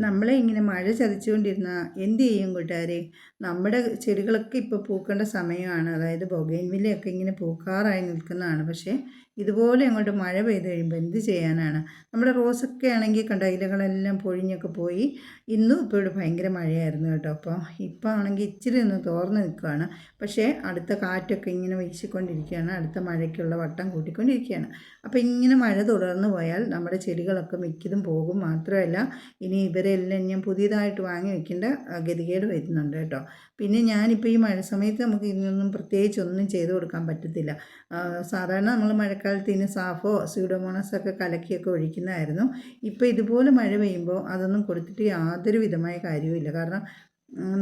നമ്മളെ ഇങ്ങനെ മഴ ചതിച്ചുകൊണ്ടിരുന്നാൽ എന്ത് ചെയ്യും കൂട്ടുകാരെ? നമ്മുടെ ചെടികളൊക്കെ ഇപ്പോൾ പൂക്കേണ്ട സമയമാണ്. അതായത് ബൊഗൈൻവില്ലയൊക്കെ ഇങ്ങനെ പൂക്കാറായി നിൽക്കുന്നതാണ്. പക്ഷേ ഇതുപോലെ അങ്ങോട്ട് മഴ പെയ്ത് കഴിയുമ്പോൾ എന്ത് ചെയ്യാനാണ്? നമ്മുടെ റോസൊക്കെ ആണെങ്കിൽ കണ്ട ഇലകളെല്ലാം പൊഴിഞ്ഞൊക്കെ പോയി. ഇന്നും ഇപ്പോൾ ഇവിടെ ഭയങ്കര മഴയായിരുന്നു കേട്ടോ. അപ്പോൾ ഇപ്പോൾ ആണെങ്കിൽ ഇച്ചിരി ഒന്ന് തോർന്ന് നിൽക്കുകയാണ് പക്ഷേ അടുത്ത കാറ്റൊക്കെ ഇങ്ങനെ വീശിക്കൊണ്ടിരിക്കുകയാണ്. അടുത്ത മഴയ്ക്കുള്ള വട്ടം കൂട്ടിക്കൊണ്ടിരിക്കുകയാണ്. അപ്പോൾ ഇങ്ങനെ മഴ തുടർന്ന് പോയാൽ നമ്മുടെ ചെടികളൊക്കെ മിക്കതും പോകും മാത്രമല്ല ഇനി ഇവരെല്ലാം ഞാൻ പുതിയതായിട്ട് വാങ്ങി വെക്കേണ്ട ഗതികേട് വരുന്നുണ്ട് കേട്ടോ. പിന്നെ ഞാനിപ്പോൾ ഈ മഴ സമയത്ത് നമുക്ക് ഇതിനൊന്നും പ്രത്യേകിച്ച് ഒന്നും ചെയ്തു കൊടുക്കാൻ പറ്റത്തില്ല. സാധാരണ നമ്മൾ മഴക്കാലത്ത് ഇതിന് സാഫോ സ്യൂഡോമോണസൊക്കെ കലക്കിയൊക്കെ ഒഴിക്കുന്നതായിരുന്നു ഇപ്പോൾ ഇതുപോലെ മഴ പെയ്യുമ്പോൾ അതൊന്നും കൊടുത്തിട്ട് യാതൊരു വിധമായ കാര്യവുമില്ല കാരണം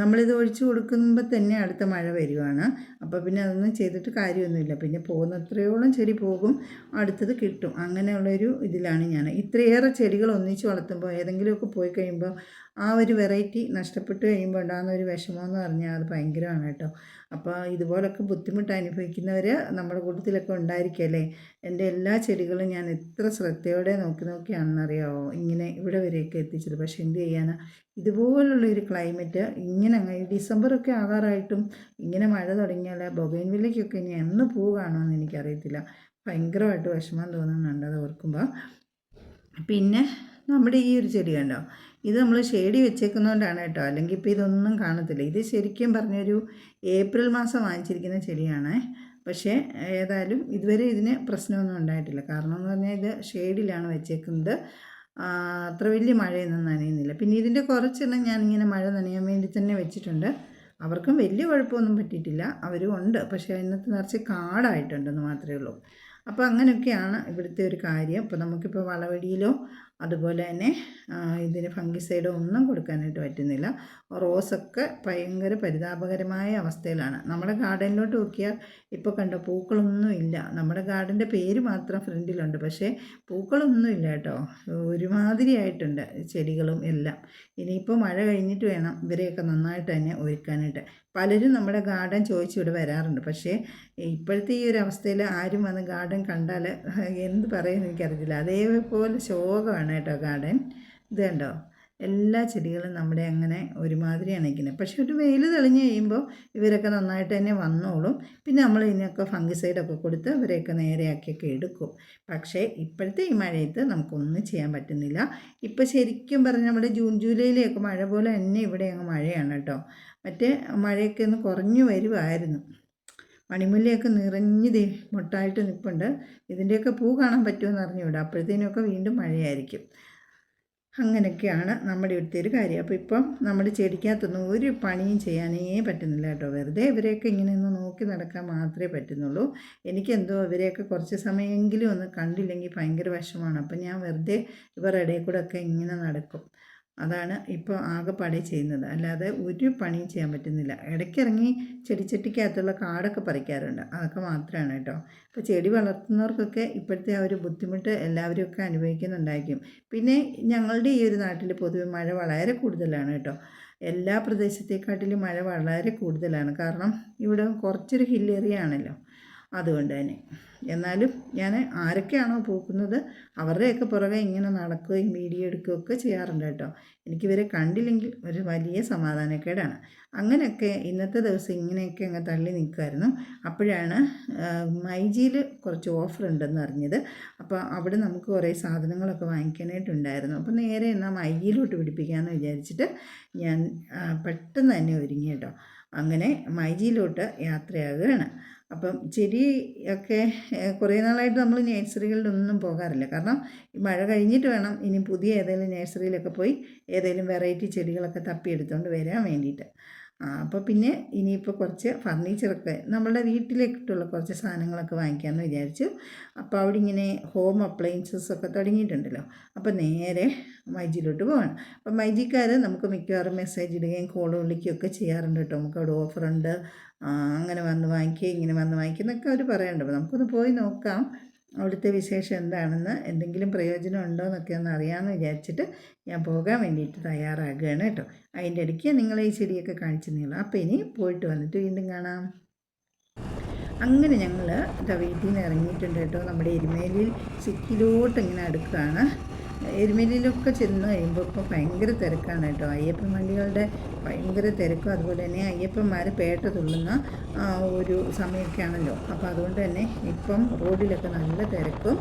നമ്മളിത് ഒഴിച്ചു കൊടുക്കുമ്പോൾ തന്നെ അടുത്ത മഴ വരുവാണ്. അപ്പോൾ പിന്നെ അതൊന്നും ചെയ്തിട്ട് കാര്യമൊന്നുമില്ല. പിന്നെ പോകുന്നത്രയോളം ചെടി പോകും അടുത്തത് കിട്ടും. അങ്ങനെയുള്ളൊരു ഇതിലാണ് ഞാൻ. ഇത്രയേറെ ചെടികൾ ഒന്നിച്ച് വളർത്തുമ്പോൾ ഏതെങ്കിലുമൊക്കെ പോയി കഴിയുമ്പോൾ ആ ഒരു വെറൈറ്റി നഷ്ടപ്പെട്ട് കഴിയുമ്പോൾ ഉണ്ടാകുന്ന ഒരു വിഷമമെന്ന് പറഞ്ഞാൽ അത് ഭയങ്കരമാണ് കേട്ടോ. അപ്പോൾ ഇതുപോലൊക്കെ ബുദ്ധിമുട്ട് അനുഭവിക്കുന്നവർ നമ്മുടെ കൂട്ടത്തിലൊക്കെ ഉണ്ടായിരിക്കുമല്ലേ എന്റെ എല്ലാ ചെടികളും ഞാൻ എത്ര ശ്രദ്ധയോടെ നോക്കി നോക്കിയാണെന്നറിയാമോ ഇങ്ങനെ ഇവിടെ വരെയൊക്കെ എത്തിച്ചത്. പക്ഷേ എന്ത് ചെയ്യാനാ? ഇതുപോലുള്ള ഒരു ക്ലൈമറ്റ് ഇങ്ങനെ ഡിസംബറൊക്കെ ആകാറായിട്ടും ഇങ്ങനെ മഴ തുടങ്ങിയാൽ ബൊഗൈൻവില്ലയ്ക്കൊക്കെ ഇനി എന്ന് പൂ എനിക്കറിയത്തില്ല. ഭയങ്കരമായിട്ട് വിഷമം തോന്നുന്നുണ്ട് അത് ഓർക്കുമ്പോൾ പിന്നെ നമ്മുടെ ഈ ഒരു ചെടി കണ്ടോ? ഇത് നമ്മൾ ഷേഡി വെച്ചേക്കുന്നതുകൊണ്ടാണ് കേട്ടോ. അല്ലെങ്കിൽ ഇപ്പോൾ ഇതൊന്നും കാണത്തില്ല. ഇത് ശരിക്കും പറഞ്ഞൊരു ഏപ്രിൽ മാസം വാങ്ങിച്ചിരിക്കുന്ന ചെടിയാണ്. പക്ഷേ ഏതായാലും ഇതുവരെ ഇതിന് പ്രശ്നമൊന്നും ഉണ്ടായിട്ടില്ല. കാരണം എന്ന് പറഞ്ഞാൽ ഇത് ഷെയ്ഡിലാണ് വെച്ചേക്കുന്നത്. അത്ര വലിയ മഴയൊന്നും നനയുന്നില്ല. പിന്നെ ഇതിന്റെ കുറച്ചെണ്ണം ഞാനിങ്ങനെ മഴ നനയാൻ വേണ്ടി തന്നെ വെച്ചിട്ടുണ്ട്. അവർക്കും വലിയ കുഴപ്പമൊന്നും പറ്റിയിട്ടില്ല. അവരും ഉണ്ട്. പക്ഷേ ഇന്നത്തെ നിറച്ച് കാടായിട്ടുണ്ടെന്ന് മാത്രമേ ഉള്ളൂ. അപ്പോൾ അങ്ങനെയൊക്കെയാണ് ഇവിടുത്തെ ഒരു കാര്യം. അപ്പോൾ നമുക്കിപ്പോൾ വളവടിയിലോ അതുപോലെ തന്നെ ഇതിന് ഫംഗിസൈഡോ ഒന്നും കൊടുക്കാനായിട്ട് പറ്റുന്നില്ല. റോസൊക്കെ ഭയങ്കര പരിതാപകരമായ അവസ്ഥയിലാണ്. നമ്മുടെ ഗാർഡനിലോട്ട് നോക്കിയാൽ ഇപ്പോൾ കണ്ട പൂക്കളൊന്നും ഇല്ല. നമ്മുടെ ഗാർഡന്റെ പേര് മാത്രം ഫ്രണ്ടിലുണ്ട്. പക്ഷേ പൂക്കളൊന്നും ഇല്ല കേട്ടോ. ഒരുമാതിരി ആയിട്ടുണ്ട് ചെടികളും എല്ലാം. ഇനിയിപ്പോൾ മഴ കഴിഞ്ഞിട്ട് വേണം ഇവരെയൊക്കെ നന്നായിട്ട് തന്നെ ഒരുക്കാനായിട്ട്. പലരും നമ്മുടെ ഗാർഡൻ ചോദിച്ചു ഇവിടെ വരാറുണ്ട്. പക്ഷേ ഇപ്പോഴത്തെ ഈ ഒരു അവസ്ഥയിൽ ആരും വന്ന് ഗാർഡൻ കണ്ടാൽ എന്ത് പറയുമെന്ന് എനിക്കറിയില്ല അതേപോലെ ശോകമാണ് കേട്ടോ ഗാർഡൻ. ഇത് കണ്ടോ? എല്ലാ ചെടികളും നമ്മുടെ അങ്ങനെ ഒരുമാതിരിയാണ് നിൽക്കുന്നത്. പക്ഷെ ഒരു വെയിൽ തെളിഞ്ഞ് കഴിയുമ്പോൾ ഇവരൊക്കെ നന്നായിട്ട് തന്നെ വന്നോളും. പിന്നെ നമ്മൾ ഇതിനൊക്കെ ഫംഗിസൈഡൊക്കെ കൊടുത്ത് ഇവരെയൊക്കെ നേരെയാക്കിയൊക്കെ എടുക്കും. പക്ഷേ ഇപ്പോഴത്തെ ഈ മഴയത്ത് നമുക്കൊന്നും ചെയ്യാൻ പറ്റുന്നില്ല. ഇപ്പോൾ ശരിക്കും പറഞ്ഞാൽ നമ്മുടെ ജൂൺ ജൂലൈയിലെയൊക്കെ മഴ പോലെ തന്നെ ഇവിടെ അങ്ങ് മഴയാണ് കേട്ടോ. മറ്റേ മഴയൊക്കെ ഒന്ന് കുറഞ്ഞു വരുമായിരുന്നു മണിമുല്ലയൊക്കെ നിറഞ്ഞ് മുട്ടായിട്ട് നിൽപ്പുണ്ട് ഇതിന്റെയൊക്കെ പൂ കാണാൻ പറ്റുമെന്ന് അറിഞ്ഞുകൂടാ. അപ്പോഴത്തേനൊക്കെ വീണ്ടും മഴയായിരിക്കും. അങ്ങനെയൊക്കെയാണ് നമ്മുടെ ഇവിടുത്തെ ഒരു കാര്യം. അപ്പോൾ ഇപ്പം നമ്മുടെ ചെടിക്കകത്തൊന്നും ഒരു പണിയും ചെയ്യാനേ പറ്റുന്നില്ല കേട്ടോ. വെറുതെ ഇവരെയൊക്കെ ഇങ്ങനെ ഒന്ന് നോക്കി നടക്കാൻ മാത്രമേ പറ്റുന്നുള്ളൂ. എനിക്കെന്തോ ഇവരെയൊക്കെ കുറച്ച് സമയമെങ്കിലും ഒന്ന് കണ്ടില്ലെങ്കിൽ ഭയങ്കര വിഷമാണ് അപ്പം ഞാൻ വെറുതെ ഇവരുടെ ഇടയിൽ കൂടെ ഒക്കെ ഇങ്ങനെ നടക്കും. അതാണ് ഇപ്പോൾ ആകെപ്പാടെ ചെയ്യുന്നത്. അല്ലാതെ ഒരു പണിയും ചെയ്യാൻ പറ്റുന്നില്ല. ഇടയ്ക്കിറങ്ങി ചെടിച്ചട്ടിക്കകത്തുള്ള കാടൊക്കെ പറിക്കാറുണ്ട്. അതൊക്കെ മാത്രമാണ് കേട്ടോ. അപ്പോൾ ചെടി വളർത്തുന്നവർക്കൊക്കെ ഇപ്പോഴത്തെ ആ ഒരു ബുദ്ധിമുട്ട് എല്ലാവരും ഒക്കെ അനുഭവിക്കുന്നുണ്ടായിരിക്കും. പിന്നെ ഞങ്ങളുടെ ഈ ഒരു നാട്ടിൽ പൊതുവെ മഴ വളരെ കൂടുതലാണ് കേട്ടോ. എല്ലാ പ്രദേശത്തെക്കാട്ടിലും മഴ വളരെ കൂടുതലാണ്. കാരണം ഇവിടെ കുറച്ചൊരു ഹില്ലേറിയ ആണല്ലോ. അതുകൊണ്ട് തന്നെ. എന്നാലും ഞാൻ ആരൊക്കെയാണോ പോക്കുന്നത് അവരുടെയൊക്കെ പുറകെ ഇങ്ങനെ നടക്കുകയും വീഡിയോ എടുക്കുകയൊക്കെ ചെയ്യാറുണ്ട് കേട്ടോ. എനിക്കിവരെ കണ്ടില്ലെങ്കിൽ ഒരു വലിയ സമാധാനക്കേടാണ്. അങ്ങനെയൊക്കെ ഇന്നത്തെ ദിവസം ഇങ്ങനെയൊക്കെ അങ്ങ് തള്ളി നിൽക്കുമായിരുന്നു. അപ്പോഴാണ് മൈജിയിൽ കുറച്ച് ഓഫർ ഉണ്ടെന്ന് അറിഞ്ഞത്. അപ്പോൾ അവിടെ നമുക്ക് കുറേ സാധനങ്ങളൊക്കെ വാങ്ങിക്കാനായിട്ടുണ്ടായിരുന്നു. അപ്പോൾ നേരെ എന്നാൽ മൈജിയിലോട്ട് പിടിപ്പിക്കാമെന്ന് വിചാരിച്ചിട്ട് ഞാൻ പെട്ടെന്ന് തന്നെ ഒരുങ്ങി കേട്ടോ. അങ്ങനെ മൈജിയിലോട്ട് യാത്രയാകുകയാണ്. അപ്പം ചെടിയൊക്കെ കുറേ നാളായിട്ട് നമ്മൾ നേഴ്സറികളിലൊന്നും പോകാറില്ല. കാരണം മഴ കഴിഞ്ഞിട്ട് വേണം ഇനി പുതിയ ഏതെങ്കിലും നേഴ്സറിയിലൊക്കെ പോയി ഏതെങ്കിലും വെറൈറ്റി ചെടികളൊക്കെ തപ്പിയെടുത്തുകൊണ്ട് വരാൻ വേണ്ടിയിട്ട്. അപ്പോൾ പിന്നെ ഇനിയിപ്പോൾ കുറച്ച് ഫർണിച്ചറൊക്കെ നമ്മളുടെ വീട്ടിലേക്കിട്ടുള്ള കുറച്ച് സാധനങ്ങളൊക്കെ വാങ്ങിക്കാമെന്ന് വിചാരിച്ചു. അപ്പോൾ അവിടെ ഇങ്ങനെ ഹോം അപ്ലയൻസസ് ഒക്കെ തുടങ്ങിയിട്ടുണ്ടല്ലോ. അപ്പോൾ നേരെ മൈജിയിലോട്ട് പോകണം അപ്പോൾ മൈജിക്കാർ നമുക്ക് മിക്കവാറും മെസ്സേജ് ഇടുകയും കോൾ വിളിക്കുകയും ഒക്കെ ചെയ്യാറുണ്ട് കേട്ടോ. നമുക്ക് അവിടെ ഓഫറുണ്ട് അങ്ങനെ വന്ന് വാങ്ങിക്കുക ഇങ്ങനെ വന്ന് വാങ്ങിക്കുക എന്നൊക്കെ അവർ പറയാറുണ്ട് അപ്പോൾ നമുക്കൊന്ന് പോയി നോക്കാം. അവിടുത്തെ വിശേഷം എന്താണെന്ന് എന്തെങ്കിലും പ്രയോജനം ഉണ്ടോ എന്നൊക്കെ ഒന്ന് അറിയാമെന്ന് വിചാരിച്ചിട്ട് ഞാൻ പോകാൻ വേണ്ടിയിട്ട് തയ്യാറാകുകയാണ് കേട്ടോ. അതിന്റെ ഇടയ്ക്ക് നിങ്ങൾ ഈ ചെടിയൊക്കെ കാണിച്ചു നീളാം അപ്പോൾ ഇനി പോയിട്ട് വന്നിട്ട് വീണ്ടും കാണാം. അങ്ങനെ ഞങ്ങൾ വീട്ടിൽ നിന്ന് ഇറങ്ങിയിട്ടുണ്ട് കേട്ടോ. നമ്മുടെ എരുമേലിയിൽ സിക്കിലോട്ട് ഇങ്ങനെ അടുക്കുകയാണ് എരുമേലിയിലൊക്കെ ചെന്ന് കഴിയുമ്പോൾ ഇപ്പോൾ ഭയങ്കര തിരക്കാണ് കേട്ടോ. അയ്യപ്പൻ വണ്ടികളുടെ ഭയങ്കര തിരക്കും. അതുപോലെ തന്നെ അയ്യപ്പന്മാർ പേട്ട തുള്ളുന്ന ഒരു സമയമൊക്കെയാണല്ലോ അപ്പോൾ അതുകൊണ്ട് തന്നെ ഇപ്പം റോഡിലൊക്കെ നല്ല തിരക്കും.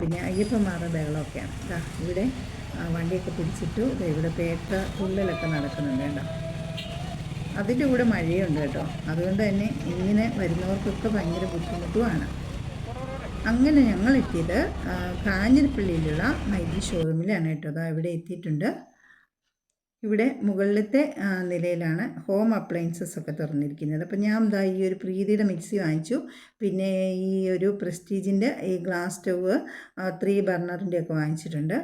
പിന്നെ അയ്യപ്പന്മാരുടെ ബഹളമൊക്കെയാണ്. ഇവിടെ വണ്ടിയൊക്കെ പിടിച്ചിട്ടു ഇവിടെ പേട്ട തുള്ളലൊക്കെ നടക്കുന്നുണ്ട് കേട്ടോ. അതിന്റെ കൂടെ മഴയുണ്ട് കേട്ടോ. അതുകൊണ്ട് തന്നെ ഇങ്ങനെ വരുന്നവർക്കൊക്കെ ഭയങ്കര ബുദ്ധിമുട്ടുമാണ് അങ്ങനെ ഞങ്ങൾ എത്തിയത് കാഞ്ഞിരപ്പള്ളിയിലുള്ള മൈതി ഷോറൂമിലാണ് കേട്ടോ. അതാ ഇവിടെ എത്തിയിട്ടുണ്ട്. ഇവിടെ മുകളിലത്തെ നിലയിലാണ് ഹോം അപ്ലയൻസസ് ഒക്കെ തുറന്നിരിക്കുന്നത്. അപ്പോൾ ഞാൻ എന്താ ഈ ഒരു പ്രീതിയുടെ മിക്സി വാങ്ങിച്ചു. പിന്നെ ഈ ഒരു പ്രസ്റ്റീജിന്റെ ഈ ഗ്ലാസ് സ്റ്റവ് ത്രീ ബർണറിന്റെ ഒക്കെ വാങ്ങിച്ചിട്ടുണ്ട്.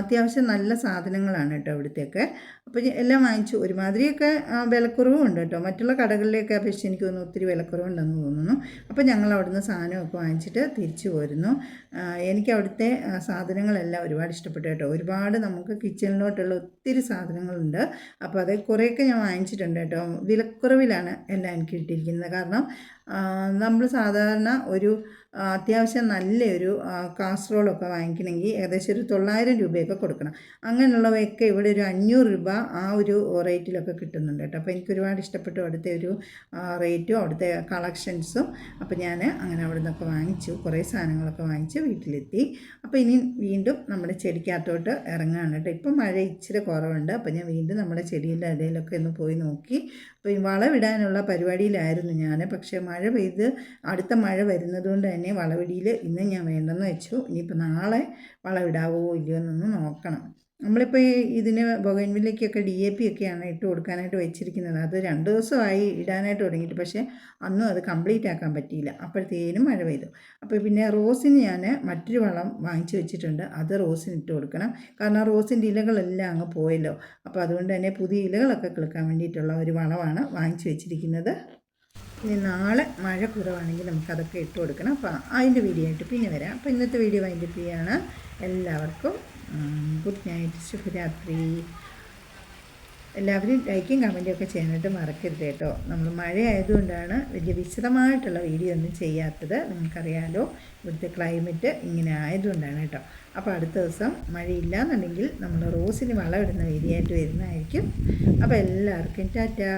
അത്യാവശ്യം നല്ല സാധനങ്ങളാണ് കേട്ടോ ഇവിടുത്തെയൊക്കെ അപ്പോൾ എല്ലാം വാങ്ങിച്ചു. ഒരുമാതിരിയൊക്കെ വിലക്കുറവും ഉണ്ട് കേട്ടോ. മറ്റുള്ള കടകളിലേക്ക് അപേക്ഷിച്ച് എനിക്ക് തോന്നുന്നു ഒത്തിരി വിലക്കുറവുണ്ടെന്ന് തോന്നുന്നു. അപ്പോൾ ഞങ്ങൾ അവിടുന്ന് സാധനമൊക്കെ വാങ്ങിച്ചിട്ട് തിരിച്ചു പോരുന്നു. എനിക്ക് അവിടുത്തെ സാധനങ്ങളെല്ലാം ഒരുപാട് ഇഷ്ടപ്പെട്ടു കേട്ടോ. ഒരുപാട് നമുക്ക് കിച്ചണിലോട്ടുള്ള ഒത്തിരി സാധനങ്ങളുണ്ട്. അപ്പോൾ അത് കുറേയൊക്കെ ഞാൻ വാങ്ങിച്ചിട്ടുണ്ട് കേട്ടോ. വിലക്കുറവിലാണ് എല്ലാം എനിക്ക് കിട്ടിയിരിക്കുന്നത്. കാരണം നമ്മൾ സാധാരണ ഒരു അത്യാവശ്യം നല്ലൊരു കാസറോളൊക്കെ വാങ്ങിക്കണമെങ്കിൽ ഏകദേശം ഒരു തൊള്ളായിരം രൂപയൊക്കെ കൊടുക്കണം. അങ്ങനെയുള്ളവയൊക്കെ ഇവിടെ ഒരു അഞ്ഞൂറ് രൂപ ആ ഒരു റേറ്റിലൊക്കെ കിട്ടുന്നുണ്ട് കേട്ടോ. അപ്പോൾ എനിക്ക് ഒരുപാട് ഇഷ്ടപ്പെട്ടു അവിടുത്തെ ഒരു റേറ്റും അവിടുത്തെ കളക്ഷൻസും. അപ്പോൾ ഞാൻ അങ്ങനെ അവിടെ നിന്നൊക്കെ വാങ്ങിച്ചു കുറേ സാധനങ്ങളൊക്കെ വാങ്ങിച്ച് വീട്ടിലെത്തി. അപ്പോൾ ഇനി വീണ്ടും നമ്മുടെ ചെടിക്കകത്തോട്ട് ഇറങ്ങുകയാണ് കേട്ടോ. ഇപ്പം മഴ ഇച്ചിരി കുറവുണ്ട്. അപ്പോൾ ഞാൻ വീണ്ടും നമ്മുടെ ചെടിയുടെ ഇടയിലൊക്കെ ഒന്ന് പോയി നോക്കി. അപ്പോൾ ഈ വളവിടാനുള്ള പരിപാടിയിലായിരുന്നു ഞാൻ പക്ഷേ മഴ പെയ്ത് അടുത്ത മഴ വരുന്നതുകൊണ്ട് തന്നെ വളവിടിയിൽ ഇന്ന് ഞാൻ വേണ്ടെന്ന് വെച്ചു. ഇനിയിപ്പോൾ നാളെ വളവിടാവോ ഇല്ലയോ എന്നൊന്ന് നോക്കണം. നമ്മളിപ്പോൾ ഈ ഇതിന് ബൊഗൻവില്ലയ്ക്കൊക്കെ ഡി എ പി ഒക്കെയാണ് ഇട്ട് കൊടുക്കാനായിട്ട് വെച്ചിരിക്കുന്നത്. അത് രണ്ട് ദിവസമായി ഇടാനായിട്ട് തുടങ്ങിയിട്ട്. പക്ഷേ അന്നും അത് കംപ്ലീറ്റ് ആക്കാൻ പറ്റിയില്ല. അപ്പോഴത്തേനും മഴ പെയ്തു. അപ്പോൾ പിന്നെ റോസിന് ഞാൻ മറ്റൊരു വളം വാങ്ങിച്ചു വെച്ചിട്ടുണ്ട്. അത് റോസിന് ഇട്ട് കൊടുക്കണം. കാരണം റോസിന്റെ ഇലകളെല്ലാം അങ്ങ് പോയല്ലോ. അപ്പോൾ അതുകൊണ്ട് തന്നെ പുതിയ ഇലകളൊക്കെ കിളുക്കാൻ വേണ്ടിയിട്ടുള്ള ഒരു വളമാണ് വാങ്ങിച്ചു വെച്ചിരിക്കുന്നത്. ഇനി നാളെ മഴ കുറവാണെങ്കിൽ നമുക്കതൊക്കെ ഇട്ട് കൊടുക്കണം. അപ്പോൾ അതിന്റെ വീഡിയോ ആയിട്ട് പിന്നെ വരാം. അപ്പോൾ ഇന്നത്തെ വീഡിയോ വൈൻഡപ്പ് ചെയ്യാണ്. എല്ലാവർക്കും ഗുഡ് നൈറ്റ് ശുഭരാത്രി. എല്ലാവരും ലൈക്കും കമന്റും ഒക്കെ ചെയ്യാനായിട്ട് മറക്കരുത് കേട്ടോ. നമ്മൾ മഴ ആയതുകൊണ്ടാണ് വലിയ വിശദമായിട്ടുള്ള വീഡിയോ ഒന്നും ചെയ്യാത്തത്. നിങ്ങൾക്കറിയാലോ ഇവിടുത്തെ ക്ലൈമറ്റ് ഇങ്ങനെ ആയതുകൊണ്ടാണ് കേട്ടോ. അപ്പോൾ അടുത്ത ദിവസം മഴയില്ല എന്നുണ്ടെങ്കിൽ നമ്മൾ റോസിന് വളമിടുന്ന വീഡിയോ ആയിട്ട് വരുന്നതായിരിക്കും. അപ്പോൾ എല്ലാവർക്കും ടാറ്റാ.